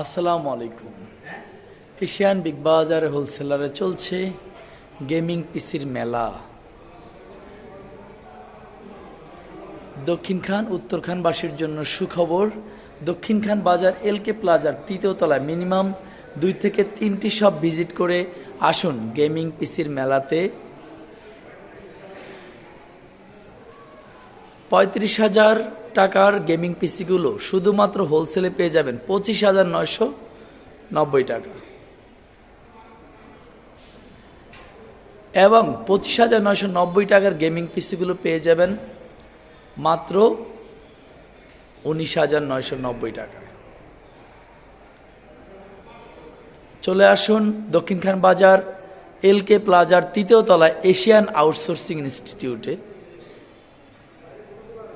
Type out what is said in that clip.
আসসালামু আলাইকুম। Asian big বাজারে হোলসেলারে চলছে গেমিং পিসির মেলা। দক্ষিণ খান, উত্তর খানবাসীর জন্য সুখবর, দক্ষিণ খান বাজার এলকে প্লাজার তৃতীয় তলায় মিনিমাম দুই থেকে তিনটি সব ভিজিট করে আসুন গেমিং পিসির মেলাতে। পঁয়ত্রিশ হাজার টাকার গেমিং পিসিগুলো শুধুমাত্র হোলসেলে পেয়ে যাবেন পঁচিশ হাজার নয়শো নব্বই টাকা। এবং পঁচিশ হাজার নয়শো নব্বই টাকার গেমিং পিসিগুলো পেয়ে যাবেন মাত্র উনিশ হাজার নয়শো নব্বই টাকা। চলে আসুন দক্ষিণখান বাজার এলকে প্লাজার তৃতীয় তলায় এশিয়ান আউটসোর্সিং ইনস্টিটিউটে।